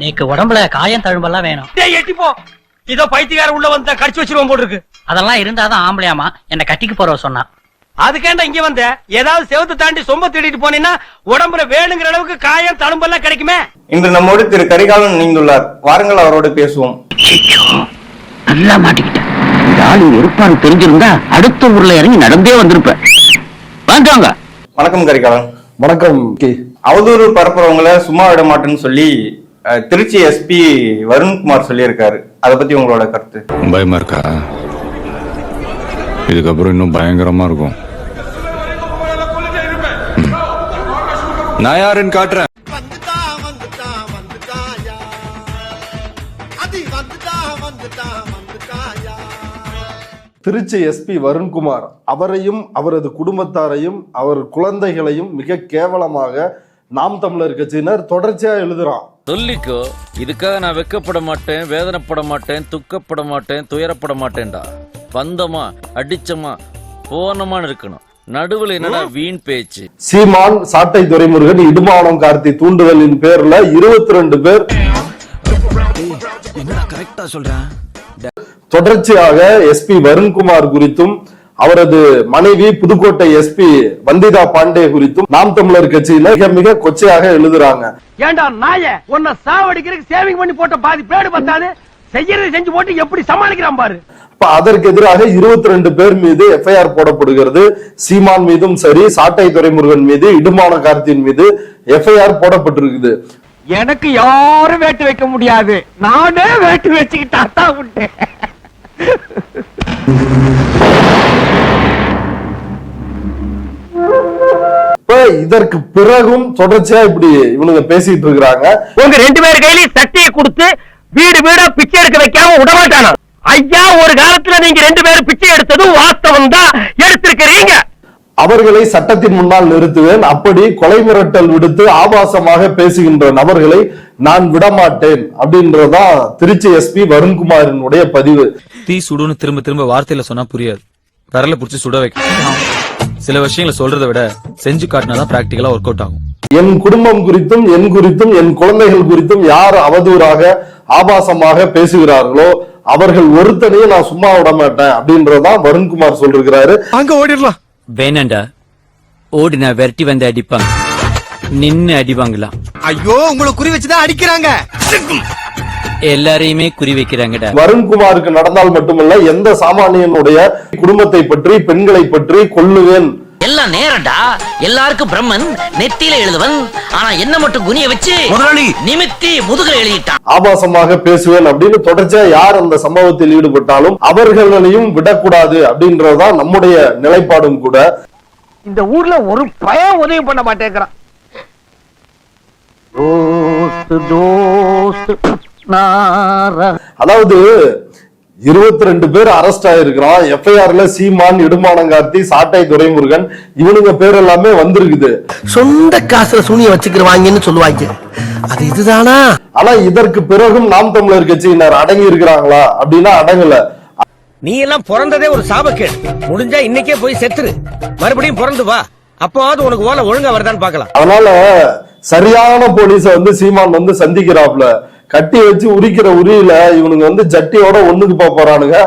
நீக்கு உடம்புல காயம் தழும்பெல்லாம் வேணும். டேய் எட்டி போ இதோ பைத்தியக்கார உள்ள வந்தா கடிச்சு வச்சிருவோம் போட்டுருக்கு. அதெல்லாம் இருந்தாதான் ஆம்பளையாமா என்ன கட்டிக்கு போறவ சொன்னா. அதுக்கேண்டா இங்க வந்த? ஏதாவது செவத்து தாண்டி சொம்ப தேடிட்டு போனீங்கன்னா உடம்புல வேணுங்கிற அளவுக்கு காயம் தழும்பெல்லாம் கிடைக்குமே. இன்று நம்மோடு திரு கரிகாலன் இணைந்துள்ளார். வாருங்கள் அவரோடு பேசுவோம். நல்லா மாட்டிக்கிட்டேன். இந்த ஆளு இருப்பான்னு தெரிஞ்சிருந்தா அடுத்த ஊர்ல இறங்கி நடந்தே வந்திருப்பேன். வாங்க. வணக்கம் கரிகாலன். வணக்கம் கே. அவதூறு பரப்புறவங்கள சும்மா விட மாட்டேன்னு சொல்லி திருச்சி எஸ்பி வருண்குமார் சொல்லியிருக்காரு. அதை பத்தி உங்களோட கருத்து? பயமா இருக்கா? இதுக்கப்புறம் இன்னும் பயங்கரமா இருக்கும். நான் யாருன்னு காட்டுறேன். திருச்சி எஸ்பி வருண்குமார் அவரையும் அவரது குடும்பத்தாரையும் அவர் குழந்தைகளையும் மிக கேவலமாக நாம் தமிழர் கட்சியினர் தொடர்ச்சியா எழுதுறான் சொல்லிக்கோ இதுக்காக நான் வெக்கப்பட மாட்டேன் வேதனைப்பட மாட்டேன் துக்கப்பட மாட்டேன் துயரப்பட மாட்டேன்டா. பந்தமா அடிச்சமா போனமான்னு இருக்கணும். நடுவுல என்னடா வீண் பேச்சு? சீமான் சாட்டை துரைமுருகன் இடுமானம் கார்த்தி தூண்டுதலின் பேர்ல இருபத்தி ரெண்டு பேர் தொடர்ச்சியாக எஸ்பி வருண்குமார் குறித்தும் அவரது மனைவி புதுக்கோட்டை எஸ்பி வந்திதா பாண்டே குறித்தும் நாம் தமிழர் கட்சியினர் மிக மிக கொச்சையாக எழுதுறாங்க. ஏண்டா நாய உன்னை சாவடிக்கிறதுக்கு சேவிங் பண்ணி போட்ட பாதி பேடு பத்தாது செய்யறது செஞ்சு போட்டு எப்படி சமாளிக்கிறான் பாரு. அதற்கு எதிராக இருபத்தி ரெண்டு பேர் மீது எஃப்ஐஆர் போடப்படுகிறது. சீமான் மீதும் சரி சாட்டை துரைமுருகன் மீது இடுமான கார்த்தியின் மீது எஃப்ஐஆர் போடப்பட்டிருக்குது. எனக்கு யாரும் வேட்டு வைக்க முடியாது. நானே வேட்டு வச்சுக்கிட்டா தான் உண்டு. இதற்கு பிறகும் தொடர்ச்சியா இப்படி இவனுங்க பேசிட்டு இருக்கிறாங்க. உங்க ரெண்டு பேர் கையிலயும் சட்டையை கொடுத்து வீடு வீடா பிச்சை எடுக்க வைக்காம விடமாட்டானா? ஐயா ஒரு காலத்துல நீங்க ரெண்டு பேரும் பிச்சை எடுத்ததும் வாஸ்தவம் தான். எடுத்திருக்கிறீங்க. அவர்களை சட்டத்தின் முன்னால் நிறுத்துவேன். அப்படி கொலை மிரட்டல் விடுத்து ஆபாசமாக பேசுகின்ற நபர்களை நான் விடமாட்டேன் அப்படின்றதான் திருச்சி எஸ்பி வருண்குமாரினுடைய பதிவு. தீ சுடுன்னு திரும்ப திரும்ப வார்த்தையில சொன்னா புரியாது. விரல புடிச்சு சுட வைக்கணும் சில விஷயங்களை சொல்றதை விட செஞ்சு காட்டினாதான் பிராக்டிகலா ஒர்க் அவுட் ஆகும். என் குடும்பம் குறித்தும் என் குறித்தும் என் குழந்தைகள் குறித்தும் யார் அவதூறாக ஆபாசமாக பேசுகிறார்களோ அவர்கள் ஒருத்தனையும் நான் சும்மா விட மாட்டேன் அப்படின்றதான் வருண்குமார் சொல்லிருக்கிறாரு. அங்க ஓடிடலாம். வேணாண்டா. ஓடினா விரட்டி வந்து அடிப்பாங்க. நின்னு அடிவாங்களாம் ஐயோ உங்களை குறி வச்சுதான் அடிக்கிறாங்க. எல்லாரையுமே குறி வைக்கிறாங்கடா. வருண்குமாருக்கு நடந்தால் மட்டுமல்ல எந்த சாமானியனுடைய குடும்பத்தை பற்றி பெண்களை பற்றி கொல்லுவேன் எல்லாம் நேரண்டா எல்லாருக்கும் பிரம்மன் நெத்தியில எழுதுவன். ஆனா என்ன மட்டும் குனிய வச்சு முதலாளி! நிமித்தி முதுகுல எழுதிட்டான். ஆபாசமாக பேசுவேன் அப்படின்னு தொடர்ச்சியா யார் அந்த சம்பவத்தில் ஈடுபட்டாலும் அவர்களையும் விடக்கூடாது அப்படின்றதுதான் நம்முடைய நிலைப்பாடும் கூட. இந்த ஊர்ல ஒரு பயம் உதவி பண்ண மாட்டேங்கிறான். அதாவது இருபத்தி ரெண்டு பேர் அரெஸ்ட் ஆயிருக்கிறான். எஃப்ஐஆர்ல சீமான் இடுமானங்கார்த்தி சாட்டை துரைமுருகன் இவனுங்க பேர் எல்லாமே வந்திருக்குது. சொந்த காசுல சுனிய வச்சுக்கிறவாங்கன்னு சொல்லுவாங்க. அது இதுதானா? ஆனா இதற்கு பிறகும் நாம் தமிழர் கட்சியினர் அடங்கி இருக்கிறாங்களா? அப்படின்னா அடங்கல. நீ எல்லாம் பிறந்ததே ஒரு சாபக்கேடு. முடிஞ்சா இன்னைக்கே போய் செத்துரு. மறுபடியும் பிறந்து வா. அப்போது உனக்கு ஓலை ஒழுங்கா வருதான்னு பார்க்கலாம். அதனால சரியான போலீஸ வந்து சீமான் வந்து சந்திக்கிறாப்ல. கட்டி வச்சு உரிக்கிற உரியில இவனுங்க வந்து ஜட்டியோட ஒண்ணுக்கு போக போறானுங்க.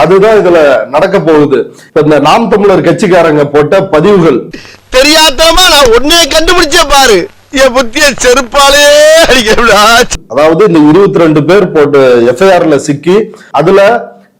அதுதான் இதுல நடக்க போகுது. இந்த நாம் தமிழர் கட்சிக்காரங்க போட்ட பதிவுகள். தெரியாதமா நான் உன்னைய கண்டுபிடிச்ச பாரு. என் புத்திய செருப்பாலே அடிக்கிறா அதாவது இந்த இருபத்தி ரெண்டு பேர் போட்டு எஃப்ஐஆர்ல சிக்கி அதுல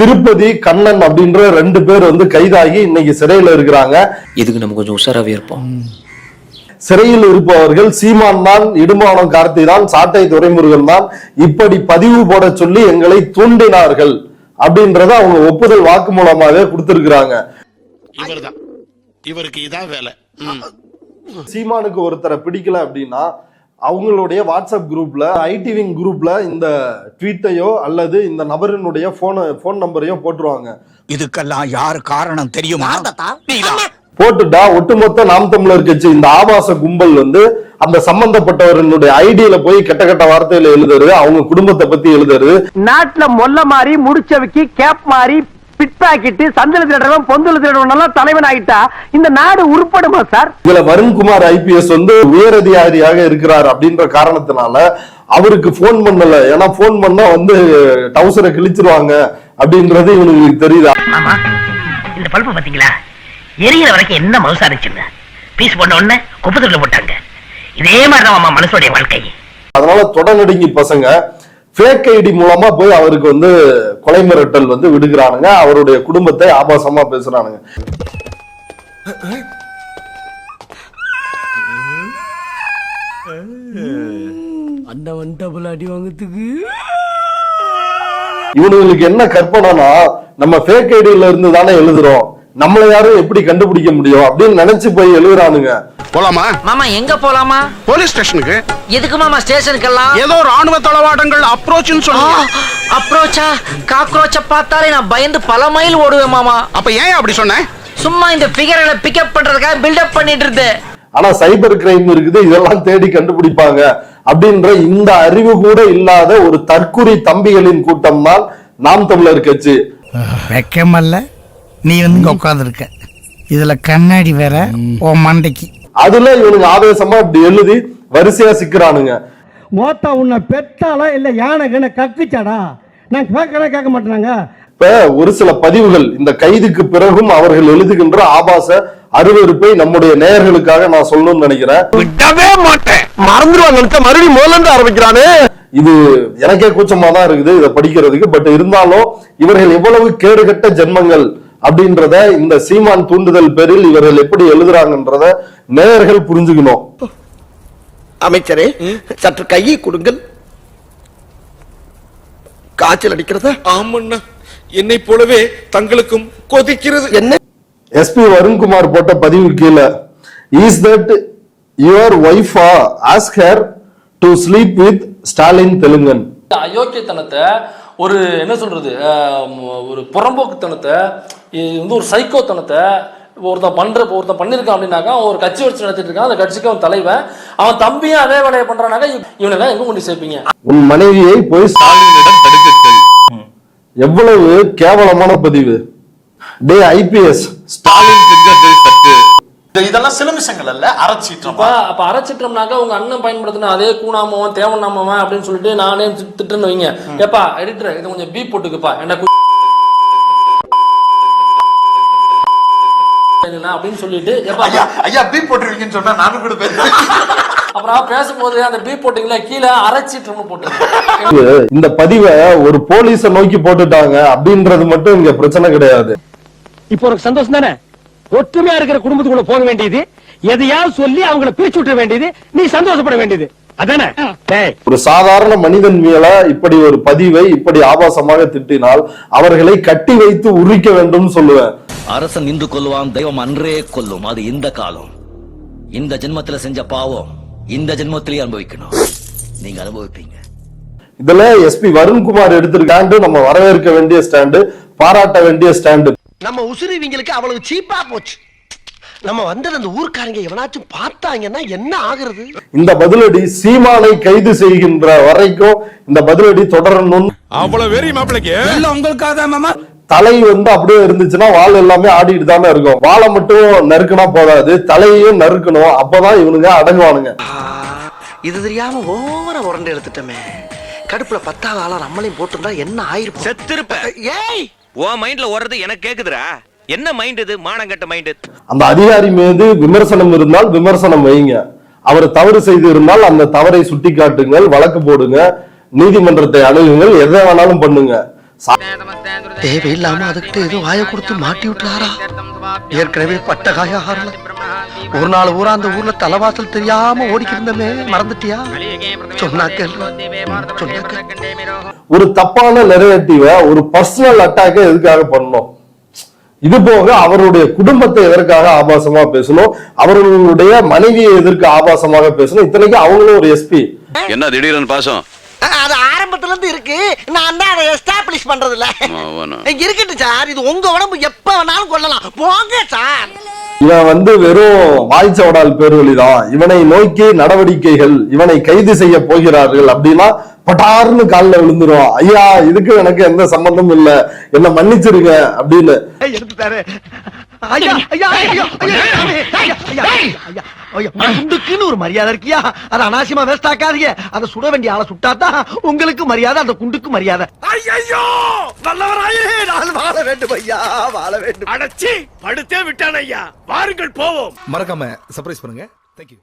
திருப்பதி கண்ணன் அப்படின்ற ரெண்டு பேர் வந்து கைதாகி இன்னைக்கு சிறையில இருக்கிறாங்க. இதுக்கு நம்ம கொஞ்சம் உஷாராவே இருப்போம். சிறையில் இருப்பவர்கள் சீமான் தான் இடுமானம் கார்த்தி தான் சாட்டை துரைமுருகன் தான். இப்படி பதிவு போட சொல்லி எங்களை தூண்டினார்கள் அப்படின்றத அவங்க ஒப்புதல் வாக்கு மூலமாக கொடுத்திருக்கிறாங்க. இவர்தான். இவருக்கு இதான் வேலை. சீமானுக்கு ஒருத்தரை பிடிக்கல அப்படின்னா அவங்களுடைய வாட்ஸ்அப் குரூப்ல ஐடி விங் குரூப்ல இந்த ட்வீட்டையோ அல்லது இந்த நபரினுடைய போன போன் நம்பரையோ போட்டுருவாங்க. இதுக்கெல்லாம் யார் காரணம் தெரியுமா? போட்டுட்டா ஒட்டுமொத்த நாம் தமிழர் கட்சி இந்த ஆபாச கும்பல் வந்து அந்த சம்பந்தப்பட்டவர்களுடைய ஐடியில போய் கெட்ட கெட்ட வார்த்தையில எழுதுறது அவங்க குடும்பத்தை பத்தி எழுதுறது. நாட்டுல மொல்ல மாறி முடிச்சவைக்கு கேப் மாறி பிட் பாக்கெட்டு சந்தில திருடவன் பொந்துல எல்லாம் தலைவன் ஆகிட்டா இந்த நாடு உருப்படுமா சார்? இதுல வருண்குமார் ஐபிஎஸ் வந்து உயரதிகாரியாக இருக்கிறார் அப்படின்ற காரணத்தினால அவருக்கு போன் பண்ணல. ஏன்னா போன் பண்ணா வந்து டவுசரை கிழிச்சிருவாங்க அப்படின்றது இவனுக்கு தெரியுதா? ஆமா. இந்த பல்பு பாத்தீங்களா எரியிற வரைக்கும் என்ன மவுசா இருந்துச்சுங்க? பீஸ் பண்ண உடனே குப்பத்துல போட்டாங்க. இதே மாதிரிதான் அம்மா மனசுடைய வாழ்க்கை. அதனால தொடநடுங்கி பசங்க ஃபேக் ஐடி மூலமா போய் அவருக்கு வந்து கொலை மிரட்டல் வந்து விடுகிறானுங்க. அவருடைய குடும்பத்தை ஆபாசமா பேசுறானுங்க. இவனுங்களுக்கு என்ன கற்பனைனா நம்ம ஃபேக் ஐடியில இருந்து தானே எழுதுறோம். நம்மள யாரும் எப்படி கண்டுபிடிக்க முடியும் அப்படின்னு நினைச்சு போய் எழுதுறானுங்க. போலாமா? மாமா எங்க போலாமா? போலீஸ் ஸ்டேஷனுக்கு. எதுக்கு மாமா ஸ்டேஷனுக்கெல்லாம்? ஏதோ ராணுவ தளவாடங்கள் அப்ரோச்னு சொல்லுங்க. அப்ரோச்சா காக்ரோச்ச பார்த்தாலே நான் பயந்து பல மைல் ஓடுவேன் மாமா. அப்ப ஏன் அப்படி சொன்ன? சும்மா இந்த பிகர்களை பிக்கப் பண்றதுக்காக பில்டப் பண்ணிட்டு இருந்தேன். ஆனா சைபர் கிரைம் இருக்குது இதெல்லாம் தேடி கண்டுபிடிப்பாங்க அப்படின்ற இந்த அறிவு கூட இல்லாத ஒரு தற்குறி தம்பிகளின் கூட்டம் தான் நாம் தமிழர் கட்சி. வெக்கமல்ல. நீ வந்து உட்காந்துருக்க இதுல கண்ணாடி வேற உன் மண்டைக்கு. அதுல இவனுங்க ஆவேசமா இப்படி எழுதி வரிசையா சிக்கிறானுங்க. மோத்தா உன்னை பெத்தாளா இல்ல யானை கண்ண கக்குச்சாடா? நான் கேட்கறேன் கேட்க மாட்டேனாங்க. இப்ப ஒரு சில பதிவுகள் இந்த கைதுக்கு பிறகும் அவர்கள் எழுதுகின்ற ஆபாச அருவருப்பை நம்முடைய நேயர்களுக்காக நான் சொல்லணும்னு நினைக்கிறேன். விடவே மாட்டேன். மறந்துடுவாங்க மறுபடியும் முதல்ல இருந்து ஆரம்பிக்கிறானே. இது எனக்கே கூச்சமா தான் இருக்குது இதை படிக்கிறதுக்கு. பட் இருந்தாலும் இவர்கள் எவ்வளவு கேடுகட்ட ஜென்மங்கள் அப்படின்றத இந்த சீமான் தூண்டுதல் பேரில் இவர்கள் எப்படி எழுதுறாங்கன்றத நேயர்கள் புரிஞ்சுக்கணும். அமைச்சரே சற்று கையை கொடுங்கள். காய்ச்சல் அடிக்கிறதா? ஆமண்ணா என்னை போலவே தங்களுக்கும் கொதிக்கிறது. என்ன? எஸ்பி வருண்குமார் போட்ட பதிவு கீழே இஸ் தட் யுவர் ஒய்ஃபா ask her to sleep with Stalin தெலுங்கன் அயோக்கியத்தனத்தை ஒரு என்ன சொல்றது அஹ், ஒரு புறம்போக்குத்தனத்தை இது வந்து ஒரு சைக்கோத்தனத்தை ஒருத்தன் பண்ற ஒருத்தன் பண்ணிருக்கான் அப்படின்னாக்கா ஒரு கட்சி வச்சு நடத்திட்டு இருக்கான். அந்த கட்சிக்கு அவன் தலைவன். அவன் தம்பியும் அதே வேலையை பண்றானாக்கா இவனெல்லாம் எங்க கொண்டு சேர்ப்பீங்க? உன் மனைவியை போய் ஸ்டாலினிடம் சொல் எவ்வளவு கேவலமான பதிவு. டே ஐபிஎஸ் ஸ்டாலின் இதெல்லாம் சிலமிஷங்கள் அல்ல அரைச்சிட்டோம் அப்ப அப்ப அரைச்சிட்டோம்னாக்கா உங்க அண்ணன் பயன்படுத்தின அதே கூணாமவன் தேவநாமவன் அப்படின்னு சொல்லிட்டு நானே திட்டு- திட்டுன்னு வைங்க. ஏப்பா எடிட்டர் இதை கொஞ்சம் பீப் போட்டுக்குப்பா. என்ன அப்படின்னு சொல்லிட்டு ஏப்பா ஐயா பீ போட்டுருவீங்கன்னு சொன்னா நானும் கூட பேசுறேன் அப்புறம் பேசும்போது அந்த பீப் போட்டீங்களா கீழே அரைச்சிட்டோம்னு போட்டு இந்த பதிவை ஒரு போலீஸ நோக்கி போட்டுட்டாங்க அப்படின்றது மட்டும் இங்க பிரச்சனை கிடையாது. இப்போ ஒரு சந்தோஷம் தானே? ஒற்றுமையா இருக்கிற குடும்பத்துக்குள்ள போக வேண்டியது. எதையாவது சொல்லி அவங்கள பிரிச்சு விட்டுற வேண்டியது. நீ சந்தோஷப்பட வேண்டியது. அதானே? ஒரு சாதாரண மனிதன் மேல இப்படி ஒரு பதிவை இப்படி ஆபாசமாக திட்டினால் அவர்களை கட்டி வைத்து உரிக்க வேண்டும் சொல்லுவேன். அரசன் நின்று கொல்லுவான் தெய்வம் அன்றே கொல்லும். அது இந்த காலம். இந்த ஜென்மத்துல செஞ்ச பாவம் இந்த ஜென்மத்திலேயே அனுபவிக்கணும். நீங்க அனுபவிப்பீங்க. இதுல எஸ்பி வருண்குமார் எடுத்திருக்காண்டு நம்ம வரவேற்க வேண்டிய ஸ்டாண்டு பாராட்ட வேண்டிய ஸ்டாண்டு. நம்ம உசுறு இவங்களுக்கு அவ்வளவு சீப்பா போச்சு. நம்ம வந்தது அந்த ஊர்க்காரங்க எவனாச்சும் பார்த்தாங்கன்னா என்ன ஆகுறது? இந்த பதிலடி சீமானை கைது செய்கின்ற வரைக்கும் இந்த பதிலடி தொடரணும். அவ்வளவு வெறி மாப்பிளைக்கு. தலை வந்து அப்படியே இருந்துச்சுன்னா வால் எல்லாமே ஆடிட்டு தானே இருக்கும். வாழை மட்டும் நறுக்குனா போதாது தலையையும் நறுக்கணும். அப்பதான் இவனுங்க அடங்குவானுங்க. இது தெரியாம ஓவர உரண்டு எடுத்துட்டோமே. கடுப்புல பத்தாவது ஆளா நம்மளையும் போட்டிருந்தா என்ன ஆயிருக்கும்? செத்திருப்ப ஏய்! உன் மைண்ட்ல ஓடுறது எனக்கு கேக்குதுடா. என்ன மைண்ட் இது? மானங்கட்ட மைண்ட். அந்த அதிகாரி மீது விமர்சனம் இருந்தால் விமர்சனம் வைங்க. அவர் தவறு செய்து இருந்தால் அந்த தவறை சுட்டி காட்டுங்கள் வழக்கு போடுங்க நீதிமன்றத்தை அணுகுங்கள் எதை வேணாலும் பண்ணுங்க. தேவையில்லாம அதுக்கிட்ட ஏதோ வாயை கொடுத்து மாட்டி விட்டுறாரா? ஏற்கனவே பட்ட காய ஆறல ஒரு நாள் ஊரா அந்த ஊர்ல தலைவாசல் தெரியாம ஓடிக்கிருந்தமே மறந்துட்டியா? சொன்னாக்கள் சொன்னாக்கள் ஒரு தப்பான நெரேட்டிவ ஒரு பர்சனல் அட்டாக்க எதுக்காக பண்ணணும்? இது போக அவருடைய குடும்பத்தை எதற்காக ஆபாசமா பேசணும்? அவர்களுடைய மனைவியை எதற்கு ஆபாசமாக பேசணும்? இத்தனைக்கும் அவங்களும் ஒரு எஸ்பி என்ன திடீர்னு பாசம்? அது ஆரம்பத்துல இருந்து இருக்கு நான் தான் அதை எஸ்டாப்ளிஷ் பண்றது இல்ல இருக்கட்டும் சார் இது உங்க உடம்பு எப்ப வேணாலும் கொள்ளலாம் போங்க சார் இவன் வந்து வெறும் வாய்ச்சவடால் பேர்வழிதான் இவனை நோக்கி நடவடிக்கைகள் இவனை கைது செய்ய போகிறார்கள் அப்படின்னா பட்டார்னு காலில் விழுந்துரும் ஐயா இதுக்கு எனக்கு எந்த சம்பந்தமும் இல்ல என்ன மன்னிச்சிருங்க அப்படின்னு குண்டுக்குன்னு ஒரு மரியாதை இருக்கியா? அது அனாவசியமா வேஸ்ட் ஆக்காதீங்க. அதை சுட வேண்டிய ஆளை சுட்டாதான் உங்களுக்கு மரியாதை அந்த குண்டுக்கு மரியாதை. ஐயோ நல்லவராயே நான் வாழ வேண்டும் ஐயா வாழ வேண்டும். அடச்சி படுத்தே விட்டான் ஐயா. வாருங்கள் போவோம். மறக்காம சர்ப்ரைஸ் பண்ணுங்க. தேங்க்யூ